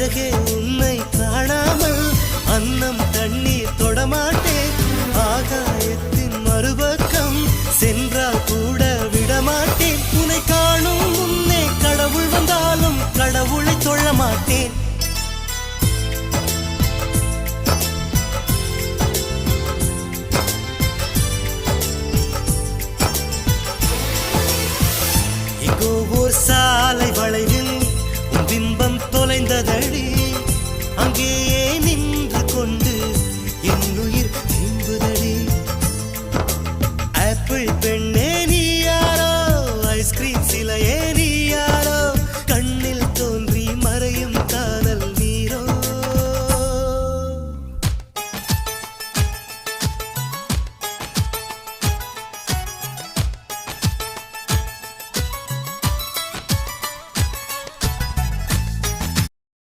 அழகே உன்னை காணாமல் அன்னம் தண்ணீர் தொடமாட்டேன். ஆகாயத்தின் மறுபக்கம் சென்றால் கூட விடமாட்டேன். உன்னை காணும் முன்னே கடவுள் வந்தாலும் கடவுளை தொழ மாட்டேன் எங்கோ அங்கேயே நின்று கொண்டு என் உயிர் திரும்புதடி ஆப்பிள்